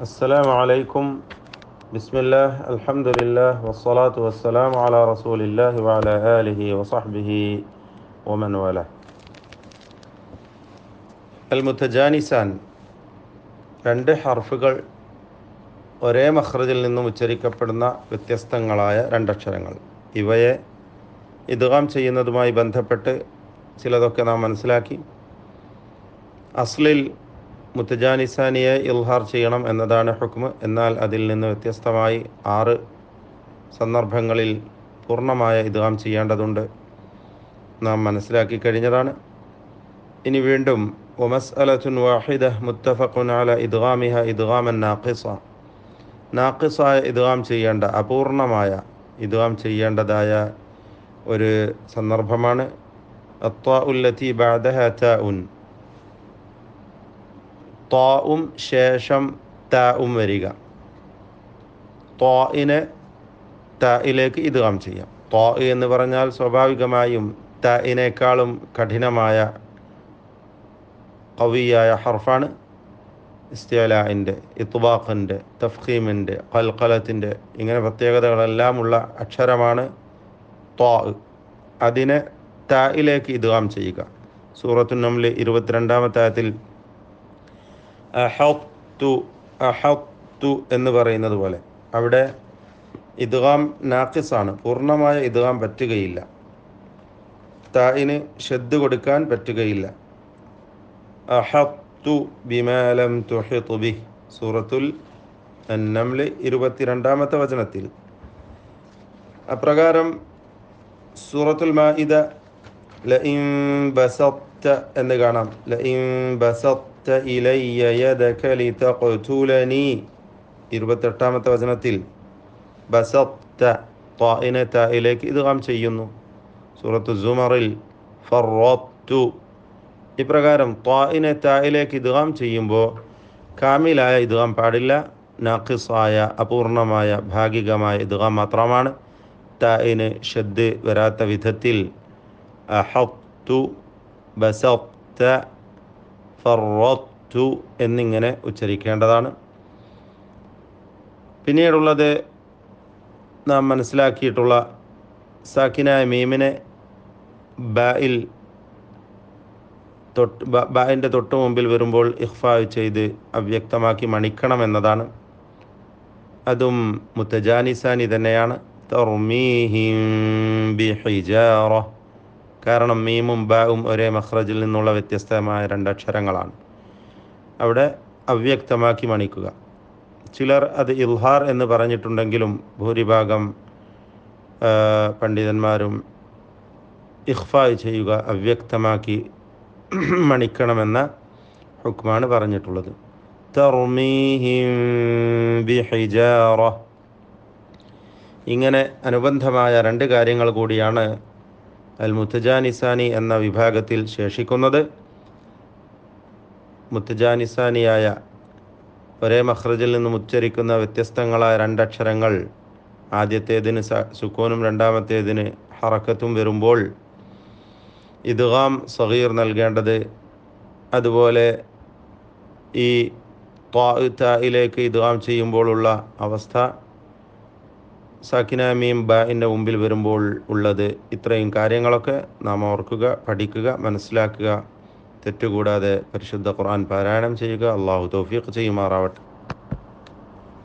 السلام عليكم بسم الله الحمد لله والصلاة والسلام على رسول الله وعلى آله وصحبه ومن والاه المتجانسان രണ്ട് ഹർഫുകൾ ഒരേ മഹ്റജിൽ നിന്നും ഉച്ചരിക്കപ്പെടുന്ന വ്യത്യസ്തങ്ങളായ രണ്ടക്ഷരങ്ങൾ ഇവയെ ഇദ്ഗാം ചെയ്യുന്നതുമായി ബന്ധപ്പെട്ട് ചിലതൊക്കെ നാം മനസ്സിലാക്കി അസ്ലിൽ മുത്തജാനിസാനിയെ ഇൽഹാർ ചെയ്യണം എന്നതാണ് ഹുക്മ്. എന്നാൽ അതിൽ നിന്ന് വ്യത്യസ്തമായി ആറ് സന്ദർഭങ്ങളിൽ പൂർണമായ ഇദ്ഗാം ചെയ്യേണ്ടതുണ്ട്. നാം മനസ്സിലാക്കി കഴിഞ്ഞതാണ്. ഇനി വീണ്ടും വമസ്അലത്തുൻ വാഹിദ മുത്തഫഖുൻ ഇദ്ഗാമിഹ ഇദ്ഗാമൻ നാഖിസ. നാഖിസായ ഇദ്ഗാം ചെയ്യേണ്ട അപൂർണമായ ഇദ്ഗാം ചെയ്യേണ്ടതായ ഒരു സന്ദർഭമാണ്. അത്വാ ഉല്ലത്തി ബാദഹ ഉൻ ത്വാവും ശേഷം താവും വരിക. ത്വാഇനെ ഇത് കാം ചെയ്യാം. ത്വാ എന്ന് പറഞ്ഞാൽ സ്വാഭാവികമായും തയിനേക്കാളും കഠിനമായ കവിയായ ഹർഫാണ്. ഇസ്തിയലാന്റെ ഇത്തുബാഖിന്റെ തഫ്ഖീമിന്റെ കൽക്കലത്തിന്റെ ഇങ്ങനെ പ്രത്യേകതകളെല്ലാമുള്ള അക്ഷരമാണ് ത്വാ അതിനെ തായിലേക്ക് ഇദ്ഗാം ചെയ്യുക. സൂറത്തു നംൽ ഇരുപത്തിരണ്ടാമത്തെ ആയത്തിൽ അഹത്തു അഹത്തു എന്ന് പറയുന്നത് പോലെ. അവിടെ ഇദ്ഗാം നാക്കിസാണ് പൂർണമായ ഇദ്ഗാം പറ്റുകയില്ല. തായിന് ഷെദ് കൊടുക്കാൻ പറ്റുകയില്ല. അഹത്തു ബിമാലം തുഹിത്തു ബി സൂറത്തുൽ നംൽ ഇരുപത്തിരണ്ടാമത്തെ വചനത്തിൽ. അപ്രകാരം സൂറത്തുൽ മാഇദ ലഇൻ ബസത്ത എന്ന് കാണാം. ലഇൻ ബസത്ത ഇലയ്യ യദക ലിതഖ്തുലനി ഇരുപത്തെട്ടാമത്തെ വചനത്തിൽ ബസത്ത ത്വാഇനെ തായിലേക്ക് ഇദ്ഗാം ചെയ്യുന്നു. സൂറത്തു സുമറിൽ ഫറോത്തു ഇപ്രകാരം ത്വാഇനെ തായിലേക്ക് ഇദ്ഗാം ചെയ്യുമ്പോൾ കാമിലായ ഇദ്ഗാം പാടില്ല നാഖിസായ അപൂർണമായ ഭാഗികമായ ഇദ്ഗാം മാത്രമാണ്. തായിന് ഷദ് വരാത്ത വിധത്തിൽ അഹത്തു ബസത്ത ഫറത്തു എന്നിങ്ങനെ ഉച്ചരിക്കേണ്ടതാണ്. പിന്നീടുള്ളത് നാം മനസ്സിലാക്കിയിട്ടുള്ള സാക്കിനായ മീമിനെ ബായിൽ തൊട്ട് ബായിന്റെ തൊട്ട് മുമ്പിൽ വരുമ്പോൾ ഇഹ്ഫാ ചെയ്ത് അവ്യക്തമാക്കി മണിക്കണം എന്നതാണ്. അതും മുത്തജാനിസാനി തന്നെയാണ്. തർമീഹിം ബിഹിജാറ. കാരണം മീമും ബാവും ഒരേ മഹ്റജിൽ നിന്നുള്ള വ്യത്യസ്തമായ രണ്ടക്ഷരങ്ങളാണ്. അവിടെ അവ്യക്തമാക്കി മണിക്കുക. ചിലർ അത് ഇൽഹാർ എന്ന് പറഞ്ഞിട്ടുണ്ടെങ്കിലും ഭൂരിഭാഗം പണ്ഡിതന്മാരും ഇഖ്ഫായ് ചെയ്യുക അവ്യക്തമാക്കി മണിക്കണമെന്ന ഹുക്മാണ് പറഞ്ഞിട്ടുള്ളത്. ഇങ്ങനെ അനുബന്ധമായ രണ്ട് കാര്യങ്ങൾ കൂടിയാണ് അൽ മുത്തജാനിസാനി എന്ന വിഭാഗത്തിൽ ശേഷിക്കുന്നത് മുത്തജാനിസാനിയായ ഒരേ മഖ്റജിൽ നിന്നും ഉച്ചരിക്കുന്ന വ്യത്യസ്തങ്ങളായ രണ്ടക്ഷരങ്ങൾ ആദ്യത്തേതിന് സുക്കൂനും രണ്ടാമത്തേതിന് ഹറക്കത്തും വരുമ്പോൾ ഇദ്ഗാം സഹീർ നൽകേണ്ടത് അതുപോലെ ഈ ത്വായിലേക്ക് ഇദ്ഗാം ചെയ്യുമ്പോഴുള്ള അവസ്ഥ സാക്കിനാമീം ബാഇന്റെ മുമ്പിൽ വരുമ്പോൾ ഉള്ളത് ഇത്രയും കാര്യങ്ങളൊക്കെ നാം ഓർക്കുക പഠിക്കുക മനസ്സിലാക്കുക. തെറ്റുകൂടാതെ പരിശുദ്ധ ഖുർആൻ പാരായണം ചെയ്യുക. അള്ളാഹു തൗഫീഖ് ചെയ്യുമാറാവട്ടെ.